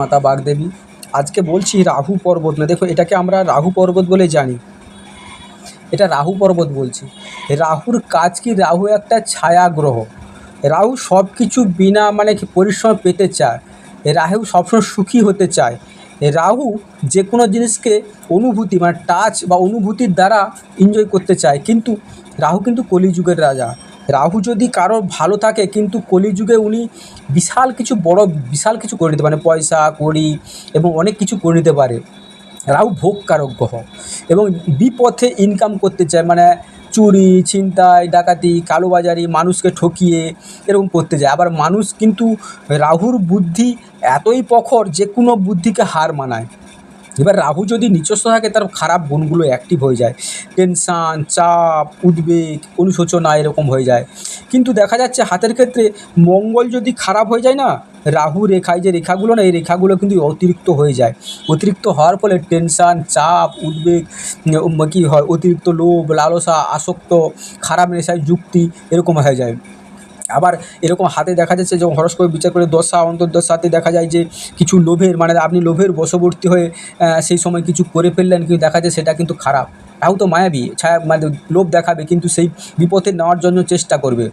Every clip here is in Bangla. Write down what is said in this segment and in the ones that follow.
মাতা বাগদেবী। আজকে বলছি রাহু পর্বত না, দেখো এটাকে আমরা রাহু পর্বত বলে জানি। এটা রাহু পর্বত বলছি। রাহুর কাজ কি? রাহু একটা ছায়া গ্রহ রাহু সব কিছু বিনা মানে পরিশ্রম পেতে চায়। রাহু সবসময় সুখী হতে চায়। রাহু যে কোনো জিনিসকে অনুভূতি মানে টাচ বা অনুভূতির দ্বারা এনজয় করতে চায়। কিন্তু রাহু কিন্তু কলিযুগের রাজা। রাহু যদি কারও ভালো থাকে, কিন্তু কলিযুগে উনি বিশাল কিছু বড়, বিশাল কিছু করে নিতে পারে পয়সা, কড়ি এবং অনেক কিছু করে নিতে পারে। রাহু ভোগকারক গ্রহ এবং বিপথে ইনকাম করতে চায়। মানে চুরি, ছিনতাই, ডাকাতি, কালোবাজারি, মানুষকে ঠকিয়ে এরকম করতে যায় আবার মানুষ কিন্তু রাহুর বুদ্ধি এতই প্রখর যে কোনো বুদ্ধিকে হার মানায়। এবার রাহু যদি নিচস্থ থাকে, তার খারাপ গুণগুলো অ্যাক্টিভ হয়ে যায়। টেনশান চাপ, উদ্বেগ, অনুশোচনা এরকম হয়ে যায়। কিন্তু দেখা যাচ্ছে হাতের ক্ষেত্রে মঙ্গল যদি খারাপ হয়ে যায় না, রাহু রেখায় যে রেখাগুলো না, এই রেখাগুলো কিন্তু অতিরিক্ত হয়ে যায়। অতিরিক্ত হওয়ার ফলে টেনশান চাপ, উদ্বেগ কী হয়, অতিরিক্ত লোভ, লালসা, আসক্ত, খারাপ নেশায় যুক্তি এরকম হয়ে যায়। আবার এরকম হাতে দেখা যাচ্ছে যখন হরস্কোপ বিচার করে দশা, অন্তর্দশাতে দেখা যায় যে কিছু লোভের মানে আপনি লোভের বশবর্তী হয়ে সেই সময় কিছু করে ফেললেন, কিন্তু দেখা যায় সেটা কিন্তু খারাপ। রাহু তো মায়াবী, ছায়া মানে লোভ দেখাবে, কিন্তু সেই বিপথে নেওয়ার জন্য চেষ্টা করবে।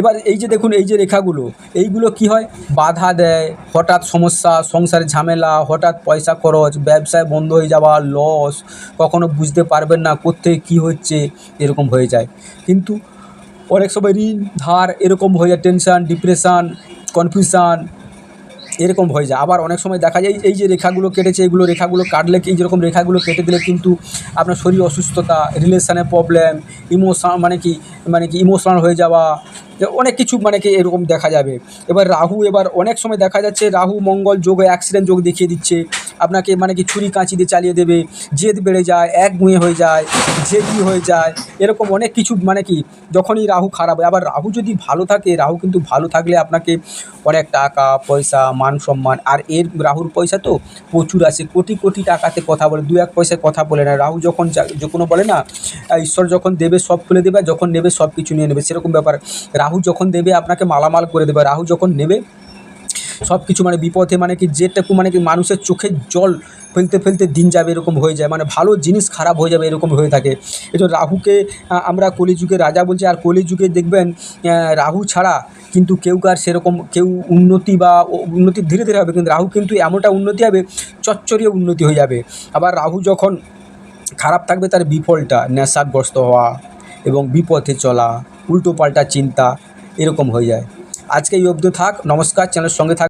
এবার এই যে দেখুন, এই যে রেখাগুলো, এইগুলো কি হয়? বাধা দেয়, হঠাৎ সমস্যা, সংসারে ঝামেলা, হঠাৎ পয়সা খরচ, ব্যবসায় বন্ধ হয়ে যাওয়া লস কখনো বুঝতে পারবেন না, কোত্থেকে কী হচ্ছে, এরকম হয়ে যায়। কিন্তু অনেক সময় ঋণ, ধার এরকম হয়ে যায় টেনশান ডিপ্রেশান কনফিউশান এরকম হয়ে যায়। আবার অনেক সময় দেখা যায়, এই যে রেখাগুলো কেটেছে, এগুলো রেখাগুলো কাটলে কি এই যেরকম রেখাগুলো কেটে দিলে কিন্তু আপনার শরীর অসুস্থতা রিলেশানে প্রবলেম ইমোশন মানে কি মানে কি ইমোশনাল হয়ে যাওয়া অনেক কিছু মানে কি এরকম দেখা যাবে। এবার রাহু, এবার অনেক সময় দেখা যাচ্ছে রাহু মঙ্গল যোগে অ্যাক্সিডেন্ট যোগ দেখিয়ে দিচ্ছে। আপনাকে মানে কি ছুরি কাঁচি দিয়ে চালিয়ে দেবে। জেদ বেড়ে যায়, এক গুঁয়ে হয়ে যায়, জেদি হয়ে যায়। এরকম অনেক কিছু মানে কি যখনই রাহু খারাপ হয়। আবার রাহু যদি ভালো থাকে, রাহু কিন্তু ভালো থাকলে আপনাকে অনেক টাকা, পয়সা, মান সম্মান, আর এর রাহুর পয়সা তো প্রচুর আছে। কোটি কোটি টাকাতে কথা বলে, দু এক পয়সায় কথা বলে না। রাহু যখন যা- যে কোনো বলে না ঈশ্বর যখন দেবে সব খুলে দেবে যখন নেবে সব কিছু নিয়ে নেবে। সেরকম ব্যাপার। রাহু যখন দেবে, আপনাকে মালামাল করে দেবে। রাহু যখন নেবে সব কিছু মানে বিপথে মানে কি যেটুকু মানে কি মানুষের চোখের জল ফেলতে ফেলতে দিন যাবে এরকম হয়ে যায়। মানে ভালো জিনিস খারাপ হয়ে যাবে এরকম হয়ে থাকে। এই জন্য রাহুকে আমরা কলিযুগের রাজা বলছি, আর কলিযুগে দেখবেন রাহু ছাড়া কিন্তু কেউ কার সেরকম, কেউ উন্নতি বা উন্নতি ধীরে ধীরে হবে, কিন্তু রাহু কিন্তু এমনটা উন্নতি হবে চচ্চরিয়ে উন্নতি হয়ে যাবে। আবার রাহু যখন খারাপ থাকবে, তার বিফলটা, নেশাগ্রস্ত হওয়া এবং বিপথে চলা। উল্টো পাল্টা চিন্তা এরকম হয়ে যায়। আজকে এই অবধি থাক নমস্কার চ্যানেলের সঙ্গে থাক।